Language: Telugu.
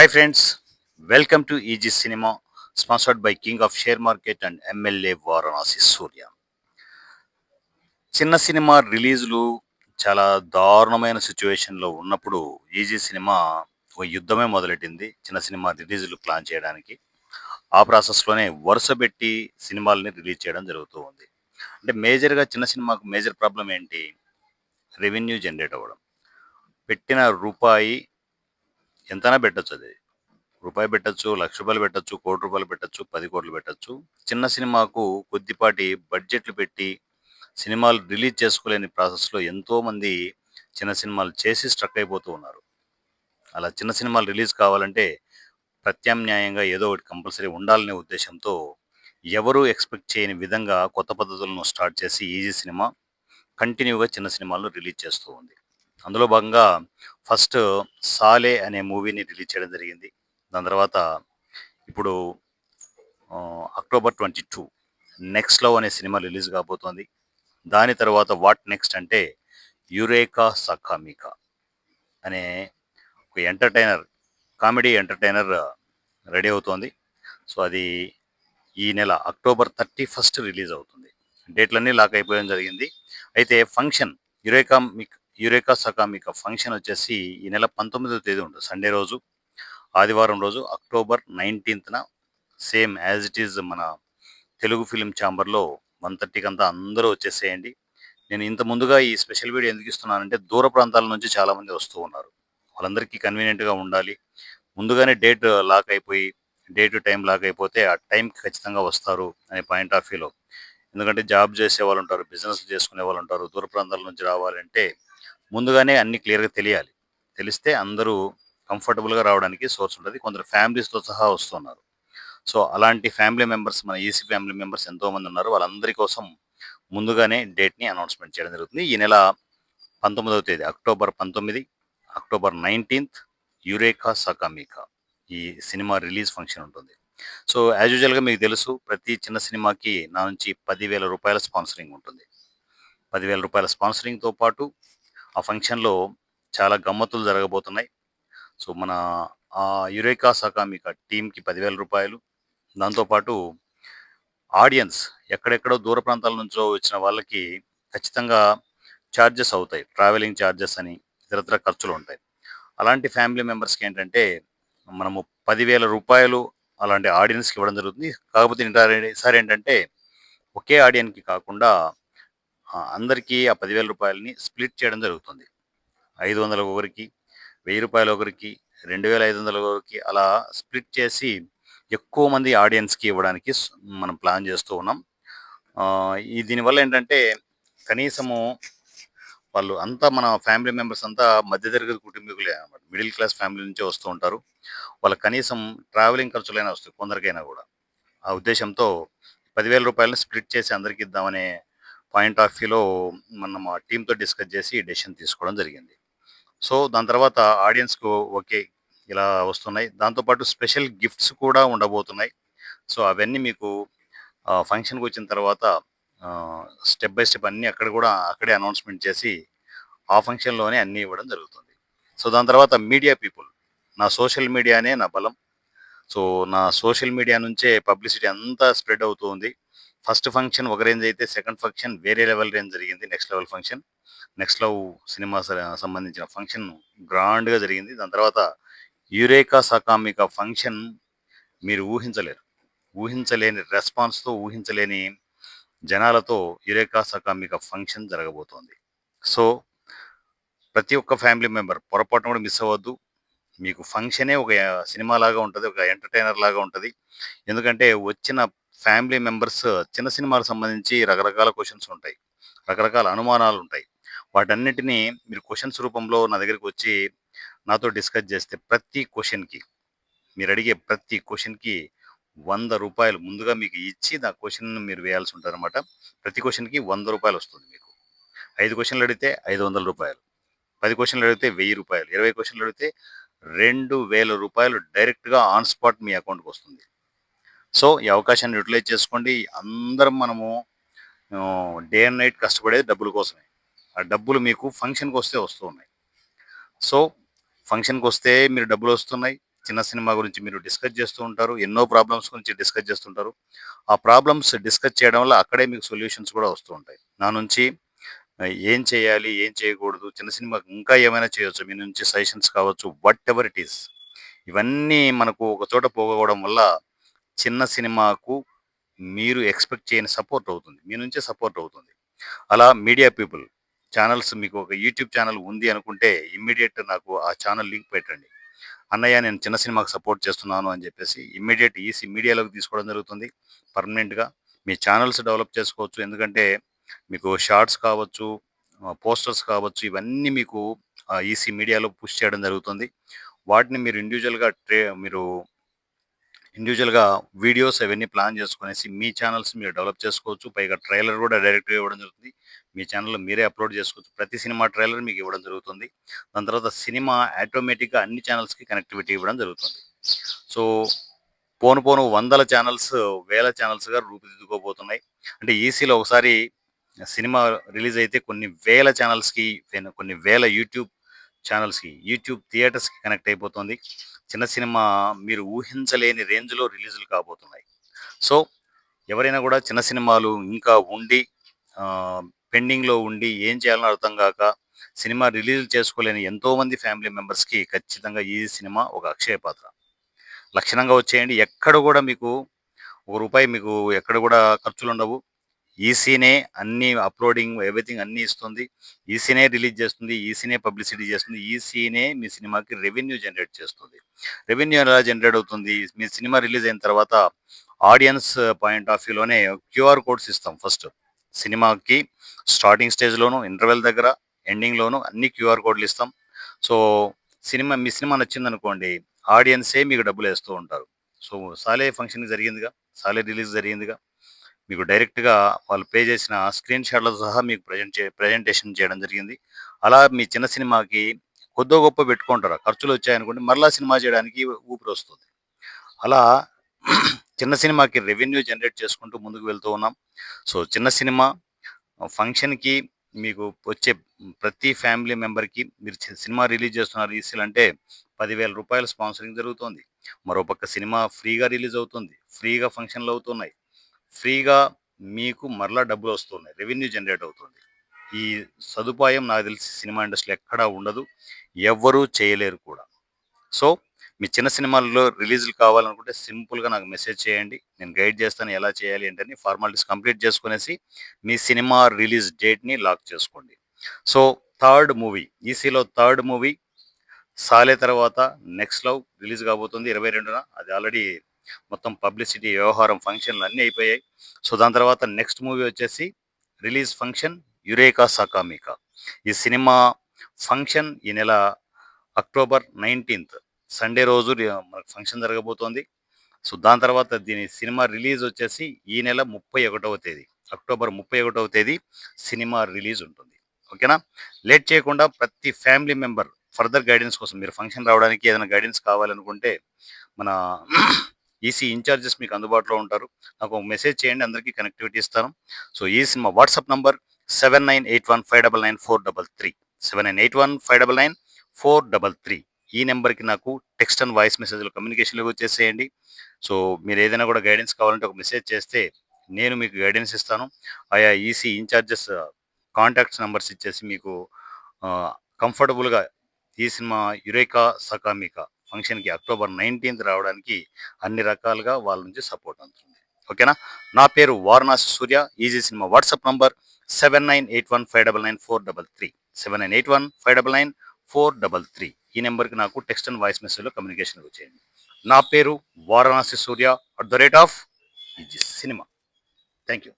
Hi friends welcome to easy cinema sponsored by king of share market and MLA Varanasi Surya చిన్న సినిమా రిలీజ్లు చాలా దారుణమైన సిచ్యువేషన్లో ఉన్నప్పుడు ఈజీ సినిమా ఒక యుద్ధమే మొదలెట్టింది చిన్న సినిమా రిలీజ్లు ప్లాన్ చేయడానికి. ఆ ప్రాసెస్లోనే వరుస పెట్టి సినిమాలని రిలీజ్ చేయడం జరుగుతూ ఉంది. అంటే మేజర్గా చిన్న సినిమాకు మేజర్ ప్రాబ్లం ఏంటి? రెవెన్యూ జనరేట్ అవ్వడం. పెట్టిన రూపాయి ఎంతైనా పెట్టచ్చు అది. రూపాయి పెట్టచ్చు లక్ష రూపాయలు పెట్టచ్చు కోటి రూపాయలు పెట్టచ్చు పది కోట్లు పెట్టచ్చు. చిన్న సినిమాకు కొద్దిపాటి బడ్జెట్లు పెట్టి సినిమాలు రిలీజ్ చేసుకోలేని ప్రాసెస్లో ఎంతోమంది చిన్న సినిమాలు చేసి స్ట్రక్ అయిపోతూ ఉన్నారు. అలా చిన్న సినిమాలు రిలీజ్ కావాలంటే ప్రత్యామ్నాయంగా ఏదో ఒకటి కంపల్సరీ ఉండాలనే ఉద్దేశంతో ఎవరూ ఎక్స్పెక్ట్ చేయని విధంగా కొత్త పద్ధతులను స్టార్ట్ చేసి ఈజీ సినిమా కంటిన్యూగా చిన్న సినిమాలను రిలీజ్ చేస్తూ ఉంది. అందులో భాగంగా ఫస్ట్ సాలే అనే మూవీని రిలీజ్ చేయడం జరిగింది. దాని తర్వాత ఇప్పుడు October twenty two next love అనే సినిమా రిలీజ్ కాబోతోంది. దాని తర్వాత వాట్ నెక్స్ట్ అంటే యురేకా సఖామికా అనే ఒక ఎంటర్టైనర్ కామెడీ ఎంటర్టైనర్ రెడీ అవుతోంది. సో అది ఈ నెల అక్టోబర్ థర్టీ ఫస్ట్ రిలీజ్ అవుతుంది. డేట్లన్నీ లాక్ అయిపోయడం జరిగింది. అయితే ఫంక్షన్ యురేకా మిక్ యురేకా సకామిక ఫంక్షన్ వచ్చేసి ఈ నెల పంతొమ్మిదవ తేదీ ఉంటుంది. సండే రోజు ఆదివారం రోజు అక్టోబర్ నైన్టీన్త్న సేమ్ యాజ్ ఇట్ ఈజ్ మన తెలుగు ఫిలిం ఛాంబర్లో వన్ థర్టీకి అంతా అందరూ వచ్చేసేయండి. నేను ఇంత ముందుగా ఈ స్పెషల్ వీడియో ఎందుకు ఇస్తున్నానంటే దూర ప్రాంతాల నుంచి చాలామంది వస్తూ ఉన్నారు. వాళ్ళందరికీ కన్వీనియంట్గా ఉండాలి. ముందుగానే డేట్ లాక్ అయిపోయి డేట్ టైం లాక్ అయిపోతే ఆ టైంకి ఖచ్చితంగా వస్తారు అనే పాయింట్ ఆఫ్ వ్యూలో. ఎందుకంటే జాబ్ చేసే వాళ్ళు ఉంటారు బిజినెస్ చేసుకునే వాళ్ళు ఉంటారు దూర ప్రాంతాల నుంచి రావాలంటే ముందుగానే అన్ని క్లియర్గా తెలియాలి. తెలిస్తే అందరూ కంఫర్టబుల్గా రావడానికి సోర్స్ ఉంటుంది. కొందరు ఫ్యామిలీస్తో సహా వస్తున్నారు. సో అలాంటి ఫ్యామిలీ మెంబర్స్ మన ఈసీ ఫ్యామిలీ మెంబర్స్ ఎంతోమంది ఉన్నారు. వాళ్ళందరి కోసం ముందుగానే డేట్ని అనౌన్స్మెంట్ చేయడం జరుగుతుంది. ఈ నెల పంతొమ్మిదవ తేదీ అక్టోబర్ పంతొమ్మిది అక్టోబర్ నైన్టీన్త్ యురేకా సకామికా ఈ సినిమా రిలీజ్ ఫంక్షన్ ఉంటుంది. సో యాజ్ యూజువల్గా మీకు తెలుసు ప్రతి చిన్న సినిమాకి నా నుంచి పదివేల రూపాయల స్పాన్సరింగ్ ఉంటుంది. పదివేల రూపాయల స్పాన్సరింగ్తో పాటు ఆ ఫంక్షన్లో చాలా గమ్మత్తులు జరగబోతున్నాయి. సో మన ఆ యురేకా సకామిక టీంకి పదివేల రూపాయలు. దాంతోపాటు ఆడియన్స్ ఎక్కడెక్కడో దూర ప్రాంతాల నుంచో వచ్చిన వాళ్ళకి ఖచ్చితంగా ఛార్జెస్ అవుతాయి. ట్రావెలింగ్ ఛార్జెస్ అని ఇతరత్ర ఖర్చులు ఉంటాయి. అలాంటి ఫ్యామిలీ మెంబర్స్కి ఏంటంటే మనము పదివేల రూపాయలు అలాంటి ఆడియన్స్కి ఇవ్వడం జరుగుతుంది. కాకపోతే ఈసారి- ఏంటంటే ఒకే ఆడియన్కి కాకుండా అందరికీ ఆ పదివేల రూపాయలని స్ప్లిట్ చేయడం జరుగుతుంది. ఐదు వందల ఒకరికి వెయ్యి రూపాయలు ఒకరికి రెండు వేల ఐదు వందల ఒకరికి అలా స్ప్లిట్ చేసి ఎక్కువ మంది ఆడియన్స్కి ఇవ్వడానికి మనం ప్లాన్ చేస్తూ ఉన్నాం. ఈ దీనివల్ల ఏంటంటే కనీసము వాళ్ళు అంతా మన ఫ్యామిలీ మెంబర్స్ అంతా మధ్యతరగతి కుటుంబీకులే అనమాట మిడిల్ క్లాస్ ఫ్యామిలీ నుంచే వస్తూ ఉంటారు. వాళ్ళ కనీసం ట్రావెలింగ్ ఖర్చులైనా వస్తాయి కొందరికైనా కూడా. ఆ ఉద్దేశంతో పదివేల రూపాయలను స్ప్లిట్ చేసి అందరికి ఇద్దామనే పాయింట్ ఆఫ్ వ్యూలో మనం ఆ టీంతో డిస్కస్ చేసి ఈ డెసిషన్ తీసుకోవడం జరిగింది. సో దాని తర్వాత ఆడియన్స్కు ఓకే ఇలా వస్తున్నాయి. దాంతోపాటు స్పెషల్ గిఫ్ట్స్ కూడా ఉండబోతున్నాయి. సో అవన్నీ మీకు ఫంక్షన్కి వచ్చిన తర్వాత స్టెప్ బై స్టెప్ అన్నీ అక్కడ కూడా అక్కడే అనౌన్స్మెంట్ చేసి ఆ ఫంక్షన్లోనే అన్నీ ఇవ్వడం జరుగుతుంది. సో దాని తర్వాత మీడియా పీపుల్. నా సోషల్ మీడియానే నా బలం. సో నా సోషల్ మీడియా నుంచే పబ్లిసిటీ అంతా స్ప్రెడ్ అవుతూ ఉంది. ఫస్ట్ ఫంక్షన్ ఒక రేంజ్ అయితే సెకండ్ ఫంక్షన్ వేరే లెవెల్ రేంజ్ జరిగింది next level function. Next love cinema స- సంబంధించిన ఫంక్షన్ గ్రాండ్గా జరిగింది. దాని తర్వాత యురేకా సకామిక ఫంక్షన్ మీరు ఊహించలేరు. ఊహించలేని రెస్పాన్స్తో ఊహించలేని జనాలతో యురేకా సకామిక ఫంక్షన్ జరగబోతోంది. సో ప్రతి ఒక్క ఫ్యామిలీ మెంబర్ పొరపాటున కూడా మిస్ అవ్వద్దు. మీకు ఫంక్షనే ఒక సినిమా లాగా ఉంటుంది ఒక ఎంటర్టైనర్ లాగా ఉంటుంది. ఎందుకంటే వచ్చిన ఫ్యామిలీ మెంబర్స్ చిన్న సినిమాలకు సంబంధించి రకరకాల క్వశ్చన్స్ ఉంటాయి. రకరకాల అనుమానాలు ఉంటాయి. వాటన్నిటినీ మీరు క్వశ్చన్స్ రూపంలో నా దగ్గరికి వచ్చి నాతో డిస్కస్ చేస్తే ప్రతి క్వశ్చన్కి మీరు అడిగే ప్రతి క్వశ్చన్కి వంద రూపాయలు ముందుగా మీకు ఇచ్చి నా క్వశ్చన్ మీరు వేయాల్సి ఉంటారనమాట ప్రతి క్వశ్చన్కి వంద రూపాయలు వస్తుంది మీకు. ఐదు క్వశ్చన్లు అడిగితే ఐదు వందల రూపాయలు. పది క్వశ్చన్లు అడిగితే వెయ్యి రూపాయలు. ఇరవై క్వశ్చన్లు అడిగితే రెండు వేల రూపాయలు డైరెక్ట్గా ఆన్ స్పాట్ మీ అకౌంట్కి వస్తుంది. సో ఈ అవకాశాన్ని యూటిలైజ్ చేసుకోండి. అందరం మనము డే అండ్ నైట్ కష్టపడేది డబ్బుల కోసమే. ఆ డబ్బులు మీకు ఫంక్షన్కి వస్తే వస్తూ ఉన్నాయి. సో ఫంక్షన్కి వస్తే మీరు డబ్బులు వస్తున్నాయి. చిన్న సినిమా గురించి మీరు డిస్కస్ చేస్తూ ఉంటారు. ఎన్నో ప్రాబ్లమ్స్ గురించి డిస్కస్ చేస్తుంటారు ఆ ప్రాబ్లమ్స్ డిస్కస్ చేయడం వల్ల అక్కడే మీకు సొల్యూషన్స్ కూడా వస్తూ ఉంటాయి. నా నుంచి ఏం చేయాలి ఏం చేయకూడదు చిన్న సినిమాకి ఇంకా ఏమైనా చేయొచ్చు మీ నుంచి సజెషన్స్ కావచ్చు వాట్ ఎవర్ ఇట్ ఈస్ ఇవన్నీ మనకు ఒక చోట పోగవడం వల్ల చిన్న సినిమాకు మీరు ఎక్స్పెక్ట్ చేయని సపోర్ట్ అవుతుంది. మీ నుంచే సపోర్ట్ అవుతుంది. అలా మీడియా పీపుల్ ఛానల్స్ మీకు ఒక యూట్యూబ్ ఛానల్ ఉంది అనుకుంటే ఇమ్మీడియట్ నాకు ఆ ఛానల్ లింక్ పెట్టండి. అన్నయ్య నేను చిన్న సినిమాకు సపోర్ట్ చేస్తున్నాను అని చెప్పేసి ఇమ్మీడియట్ ఈసీ మీడియాలోకి తీసుకోవడం జరుగుతుంది. పర్మనెంట్గా మీ ఛానల్స్ డెవలప్ చేసుకోవచ్చు. ఎందుకంటే మీకు షార్ట్స్ కావచ్చు పోస్టర్స్ కావచ్చు ఇవన్నీ మీకు ఈసీ మీడియాలో పుష్ చేయడం జరుగుతుంది. వాటిని మీరు ఇండివిజువల్గా ట్రే మీరు ఇండివిజువల్గా వీడియోస్ అవన్నీ ప్లాన్ చేసుకునేసి మీ ఛానల్స్ మీరు డెవలప్ చేసుకోవచ్చు. పైగా ట్రైలర్ కూడా డైరెక్ట్గా ఇవ్వడం జరుగుతుంది. మీ ఛానల్లో మీరే అప్లోడ్ చేసుకోవచ్చు. ప్రతి సినిమా ట్రైలర్ మీకు ఇవ్వడం జరుగుతుంది. దాని తర్వాత సినిమా ఆటోమేటిక్గా అన్ని ఛానల్స్కి కనెక్టివిటీ ఇవ్వడం జరుగుతుంది. సో పోను పోను వందల ఛానల్స్ వేల ఛానల్స్గా రూపుదిద్దుకోబోతున్నాయి. అంటే ఈసీలో ఒకసారి సినిమా రిలీజ్ అయితే కొన్ని వేల ఛానల్స్కి కొన్ని వేల యూట్యూబ్ ఛానల్స్కి యూట్యూబ్ థియేటర్స్కి కనెక్ట్ అయిపోతుంది. చిన్న సినిమా మీరు ఊహించలేని రేంజ్లో రిలీజులు కాబోతున్నాయి. సో ఎవరైనా కూడా చిన్న సినిమాలు ఇంకా ఉండి పెండింగ్లో ఉండి ఏం చేయాలని అర్థం కాక సినిమా రిలీజ్ చేసుకోలేని ఎంతోమంది ఫ్యామిలీ మెంబర్స్కి ఖచ్చితంగా ఈ సినిమా ఒక అక్షయ పాత్ర. లక్షణంగా వచ్చేయండి. ఎక్కడ కూడా మీకు ఒక రూపాయి మీకు ఎక్కడ కూడా ఖర్చులు ఉండవు ఈసీనే అన్ని అప్లోడింగ్ ఎవ్రీథింగ్ అన్నీ ఇస్తుంది. ఈసీనే రిలీజ్ చేస్తుంది ఈసీనే పబ్లిసిటీ చేస్తుంది ఈసీనే మీ సినిమాకి రెవెన్యూ జనరేట్ చేస్తుంది. రెవెన్యూ ఎలా జనరేట్ అవుతుంది? మీ సినిమా రిలీజ్ అయిన తర్వాత ఆడియన్స్ పాయింట్ ఆఫ్ వ్యూలోనే క్యూఆర్ కోడ్స్ ఇస్తాం ఫస్ట్. సినిమాకి స్టార్టింగ్ స్టేజ్లోను ఇంటర్వెల్ దగ్గర ఎండింగ్లోను అన్ని క్యూఆర్ కోడ్లు ఇస్తాం. సో సినిమా మీ సినిమా నచ్చిందనుకోండి ఆడియన్సే మీకు డబ్బులు వేస్తూ ఉంటారు. సో సాలే ఫంక్షన్ జరిగిందిగా సాలే రిలీజ్ జరిగిందిగా మీకు డైరెక్ట్గా వాళ్ళు పే చేసిన స్క్రీన్ షాట్లతో సహా మీకు ప్రజెంట్ చే ప్రజెంటేషన్ చేయడం జరిగింది. అలా మీ చిన్న సినిమాకి కొద్దో గొప్ప పెట్టుకుంటారు. ఖర్చులు వచ్చాయనుకోండి మరలా సినిమా చేయడానికి ఊపిరి వస్తుంది. అలా చిన్న సినిమాకి రెవెన్యూ జనరేట్ చేసుకుంటూ ముందుకు వెళ్తూ ఉన్నాం. సో చిన్న సినిమా ఫంక్షన్కి మీకు వచ్చే ప్రతి ఫ్యామిలీ మెంబర్కి మీరు సినిమా రిలీజ్ చేస్తున్నారు ఈసీలు అంటే పదివేల రూపాయల స్పాన్సరింగ్ జరుగుతుంది. మరోపక్క సినిమా ఫ్రీగా రిలీజ్ అవుతుంది. ఫ్రీగా ఫంక్షన్లు అవుతున్నాయి. ఫ్రీగా మీకు మరలా డబ్బులు వస్తున్నాయి. రెవెన్యూ జనరేట్ అవుతుంది. ఈ సదుపాయం నాకు తెలిసి సినిమా ఇండస్ట్రీ ఎక్కడా ఉండదు. ఎవ్వరూ చేయలేరు కూడా. సో మీ చిన్న సినిమాల్లో రిలీజ్లు కావాలనుకుంటే సింపుల్గా నాకు మెసేజ్ చేయండి. నేను గైడ్ చేస్తాను ఎలా చేయాలి ఏంటని ఫార్మాలిటీస్ కంప్లీట్ చేసుకునేసి మీ సినిమా రిలీజ్ డేట్ని లాక్ చేసుకోండి. So third movie. ఈసీలో third movie. సాలే తర్వాత నెక్స్ట్ లవ్ రిలీజ్ కాబోతుంది ఇరవై రెండున. అది ఆల్రెడీ మొత్తం పబ్లిసిటీ వ్యవహారం ఫంక్షన్లు అన్నీ అయిపోయాయి. సో దాని తర్వాత నెక్స్ట్ మూవీ వచ్చేసి రిలీజ్ ఫంక్షన్ యురేకా సకామికా. ఈ సినిమా ఫంక్షన్ ఈ నెల అక్టోబర్ నైన్టీన్త్. సండే రోజు మనకు ఫంక్షన్ జరగబోతోంది. సో దాని తర్వాత దీని సినిమా రిలీజ్ వచ్చేసి ఈ నెల ముప్పై ఒకటవ తేదీ. అక్టోబర్ ముప్పై ఒకటవ తేదీ సినిమా రిలీజ్ ఉంటుంది. ఓకేనా? లేట్ చేయకుండా ప్రతి ఫ్యామిలీ మెంబర్ ఫర్దర్ గైడెన్స్ కోసం మీరు ఫంక్షన్ రావడానికి ఏదైనా గైడెన్స్ కావాలనుకుంటే మన ఈసీ ఇన్ఛార్జెస్ మీకు అందుబాటులో ఉంటారు. నాకు ఒక మెసేజ్ చేయండి అందరికీ కనెక్టివిటీ ఇస్తాను. సో ఈ cinema WhatsApp number seven nine eight one five double nine four double three seven nine eight one five double nine four double three ఈ నెంబర్కి నాకు టెక్స్ట్ అండ్ వాయిస్ మెసేజ్లు కమ్యూనికేషన్లు వచ్చేసేయండి. సో మీరు ఏదైనా కూడా గైడెన్స్ కావాలంటే ఒక మెసేజ్ చేస్తే నేను మీకు గైడెన్స్ ఇస్తాను. ఆయా ఈసీ ఇన్ఛార్జెస్ కాంటాక్ట్స్ నెంబర్స్ ఇచ్చేసి మీకు కంఫర్టబుల్గా ఈ సినిమా యురేకా సకామికా ఫంక్షన్కి అక్టోబర్ నైన్టీన్త్ రావడానికి అన్ని రకాలుగా వాళ్ళ నుంచి సపోర్ట్ అందుతుంది. ఓకేనా? నా పేరు Varanasi Surya. Easy cinema WhatsApp number seven nine eight one five double nine four double three. Seven nine eight one five double nine four double three. ఈ నెంబర్కి నాకు టెక్స్ట్ అండ్ వాయిస్ మెసేజ్లో కమ్యూనికేషన్ చేయండి నా పేరు Varanasi Surya. At the rate of easy cinema. Thank you